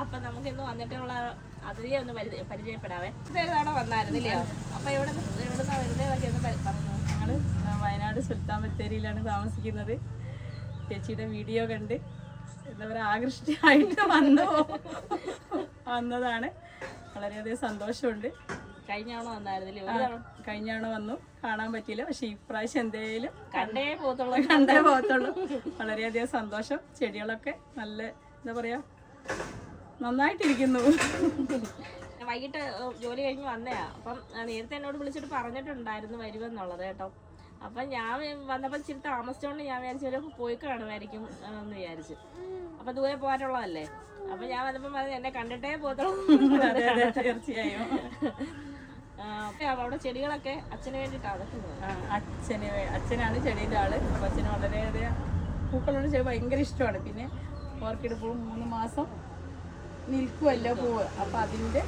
അപ്പൊ നമുക്ക് ഇന്ന് വന്നിട്ടുള്ള അതിഥിയെ ഒന്ന് പരിചയ- പരിചയപ്പെടാവേ. ഇതൊരു തവണ വന്നായിരുന്നില്ലയോ അപ്പൊ ഇവിടെ ഇവിടെ വരുന്നതൊക്കെ ഒന്ന് പറഞ്ഞു. ഞങ്ങൾ വയനാട് സുൽത്താൻ ബത്തേരിയിലാണ് താമസിക്കുന്നത്. ചേച്ചിയുടെ വീഡിയോ കണ്ട് എന്താ പറയുക ആകൃഷ്ടയായിട്ട് വന്നു. വന്നതാണ്. വളരെയധികം സന്തോഷമുണ്ട്. കഴിഞ്ഞാണോ വന്നായിരുന്നില്ലേ? കഴിഞ്ഞാണോ വന്നു. കാണാൻ പറ്റിയില്ല. പക്ഷേ ഇപ്രാവശ്യം എന്തേലും കണ്ടേ പോകത്തുള്ളൂ. കണ്ടേ പോകത്തുള്ളൂ. വളരെയധികം സന്തോഷം. ചെടികളൊക്കെ നല്ല എന്താ പറയാ നന്നായിട്ടിരിക്കുന്നു. വൈകിട്ട് ജോലി കഴിഞ്ഞ് വന്നയാ. അപ്പം നേരത്തെ എന്നോട് വിളിച്ചിട്ട് പറഞ്ഞിട്ടുണ്ടായിരുന്നു വരുമെന്നുള്ളത് കേട്ടോ. അപ്പം ഞാൻ വന്നപ്പോൾ ഇച്ചിരി താമസിച്ചോണ്ട് ഞാൻ വിചാരിച്ചു ഒരു പോയി കാണുമായിരിക്കും എന്ന് വിചാരിച്ചു. അപ്പൊ ദൂരെ പോകാനുള്ളതല്ലേ? അപ്പൊ ഞാൻ വന്നപ്പോൾ പറഞ്ഞു എന്നെ കണ്ടിട്ടേ പോകത്തുള്ളൂ. തീർച്ചയായും. അവിടെ ചെടികളൊക്കെ അച്ഛന് വേണ്ടിട്ടാണ് അച്ഛന് അച്ഛനാണ് ചെടിയുടെ ആൾ. അപ്പൊ അച്ഛന് വളരെയധികം പൂക്കളോട് ചെടി ഭയങ്കര ഇഷ്ടമാണ്. പിന്നെ ഓർക്കിഡ് പോകും മൂന്ന് മാസം നിൽക്കുമല്ലോ പോവുക അപ്പൊ അതിന്റെ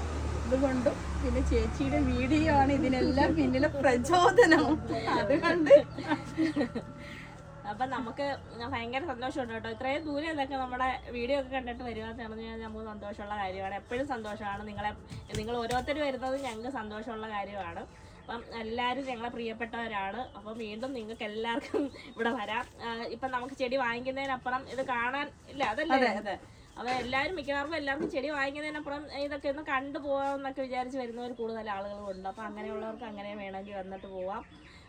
ഇതുകൊണ്ടും പിന്നെ ചേച്ചിയുടെ വീഡിയോ ആണ് ഇതിനെല്ലാം പിന്നിലെ പ്രചോദനം. അതുകൊണ്ട് അപ്പൊ നമുക്ക് ഭയങ്കര സന്തോഷമുണ്ട് കേട്ടോ. ഇത്രയും ദൂരെ നിന്നൊക്കെ നമ്മുടെ വീഡിയോ ഒക്കെ കണ്ടിട്ട് വരിക എന്ന് പറഞ്ഞു കഴിഞ്ഞാൽ നമുക്ക് സന്തോഷമുള്ള കാര്യമാണ്. എപ്പോഴും സന്തോഷമാണ്. നിങ്ങളെ നിങ്ങൾ ഓരോരുത്തരും വരുന്നത് ഞങ്ങൾക്ക് സന്തോഷമുള്ള കാര്യമാണ്. അപ്പം എല്ലാവരും ഞങ്ങളെ പ്രിയപ്പെട്ടവരാണ്. അപ്പം വീണ്ടും നിങ്ങൾക്ക് എല്ലാവർക്കും ഇവിടെ വരാം. ഇപ്പം നമുക്ക് ചെടി വാങ്ങിക്കുന്നതിനപ്പുറം ഇത് കാണാൻ ഇല്ല അതല്ലേ? അതെ അതെ. അപ്പോൾ എല്ലാവരും മിക്കവാറും എല്ലാവർക്കും ചെടി വാങ്ങിക്കുന്നതിനപ്പുറം ഇതൊക്കെ ഒന്ന് കണ്ടു പോകാമെന്നൊക്കെ വിചാരിച്ച് വരുന്നവർ കൂടുതൽ ആളുകളുണ്ട് അപ്പോൾ അങ്ങനെയുള്ളവർക്ക് അങ്ങനെ വേണമെങ്കിൽ വന്നിട്ട് പോവാം.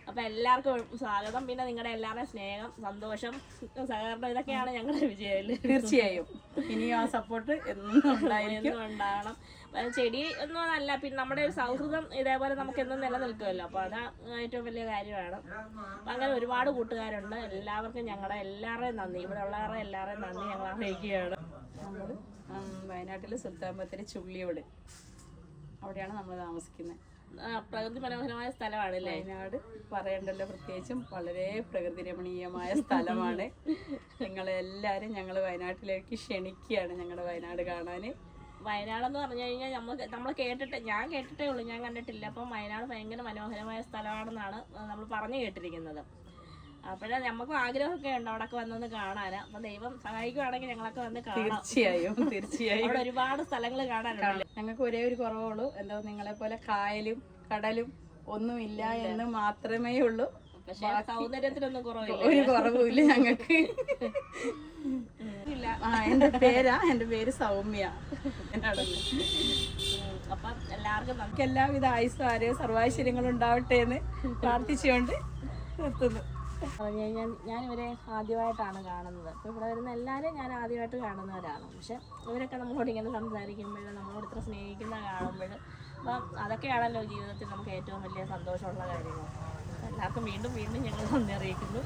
അപ്പോൾ എല്ലാവർക്കും സ്വാഗതം. പിന്നെ നിങ്ങളുടെ എല്ലാവരുടെയും സ്നേഹം സന്തോഷം സഹകരണം ഇതൊക്കെയാണ് ഞങ്ങളുടെ വിജയം തീർച്ചയായും. ഇനി ആ സപ്പോർട്ട് എന്നും അത് ചെടി ഒന്നും അല്ല പിന്നെ നമ്മുടെ സൗഹൃദം ഇതേപോലെ നമുക്ക് എന്നും നിലനിൽക്കുമല്ലോ. അപ്പോൾ അതാ ഏറ്റവും വലിയ കാര്യമാണ്. അപ്പം അങ്ങനെ ഒരുപാട് കൂട്ടുകാരുണ്ട്. എല്ലാവർക്കും ഞങ്ങളുടെ എല്ലാവരുടെയും നന്ദി. ഇവിടെ ഉള്ളവരുടെ എല്ലാവരുടെയും നന്ദി ഞങ്ങൾ അറിയിക്കുകയാണ്. നമ്മൾ വയനാട്ടിൽ സുൽത്താൻ ബത്തേരി ചുള്ളിയോട്. അവിടെയാണ് നമ്മൾ താമസിക്കുന്നത്. പ്രകൃതി മനോഹരമായ സ്ഥലമാണല്ലേ? വയനാട് പറയണ്ടല്ലോ പ്രത്യേകിച്ചും. വളരെ പ്രകൃതി രമണീയമായ സ്ഥലമാണ് നിങ്ങളെല്ലാവരും ഞങ്ങൾ വയനാട്ടിലേക്ക് ക്ഷണിക്കുകയാണ് ഞങ്ങളുടെ വയനാട് കാണാൻ വയനാടെന്ന് പറഞ്ഞു കഴിഞ്ഞാൽ നമ്മൾ നമ്മൾ കേട്ടിട്ട് ഞാൻ കേട്ടിട്ടേ ഉള്ളൂ ഞാൻ കണ്ടിട്ടില്ല. അപ്പം വയനാട് ഭയങ്കര മനോഹരമായ സ്ഥലമാണെന്നാണ് നമ്മൾ പറഞ്ഞു കേട്ടിരിക്കുന്നത്. അപ്പോഴേ നമുക്കും ആഗ്രഹമൊക്കെ ഉണ്ട് അവിടെയൊക്കെ വന്നൊന്ന് കാണാൻ അപ്പൊ ദൈവം സഹായിക്കുവാണെങ്കിൽ ഞങ്ങളൊക്കെ വന്ന് കാണാം. തീർച്ചയായും തീർച്ചയായും. അവിടെ ഒരുപാട് സ്ഥലങ്ങൾ കാണാനുണ്ട് ഞങ്ങൾക്ക് ഒരേ ഒരു കുറവുള്ളൂ. എന്താ നിങ്ങളെ പോലെ കായലും കടലും ഒന്നുമില്ല എന്ന് മാത്രമേ ഉള്ളൂ. പക്ഷെ സൗന്ദര്യത്തിനൊന്നും കുറവില്ല. ഒരു കുറവുമില്ല ഞങ്ങൾക്ക്. ആ എന്റെ പേരാ. എന്റെ പേര് സൗമ്യ. അപ്പൊ എല്ലാവർക്കും നമുക്ക് എല്ലാവിധ ആയുസ്സും ആരോഗ്യ സർവൈശ്വര്യങ്ങളും ഉണ്ടാവട്ടെ എന്ന് പ്രാർത്ഥിച്ചുകൊണ്ട് നിർത്തുന്നു. പറഞ്ഞു കഴിഞ്ഞാൽ ഞാൻ ഇവരെ ആദ്യമായിട്ടാണ് കാണുന്നത്. അപ്പോൾ ഇവിടെ വരുന്ന എല്ലാവരെയും ഞാൻ ആദ്യമായിട്ട് കാണുന്നവരാണ്. പക്ഷെ ഇവരൊക്കെ നമ്മളോട് ഇങ്ങനെ സംസാരിക്കുമ്പോൾ നമ്മളോട് ഇത്ര സ്നേഹിക്കുന്ന കാണുമ്പോൾ അപ്പം അതൊക്കെയാണല്ലോ ജീവിതത്തിൽ നമുക്ക് ഏറ്റവും വലിയ സന്തോഷമുള്ള കാര്യങ്ങൾ. എല്ലാവർക്കും വീണ്ടും വീണ്ടും ഞങ്ങൾ നന്ദി അറിയിക്കുന്നു.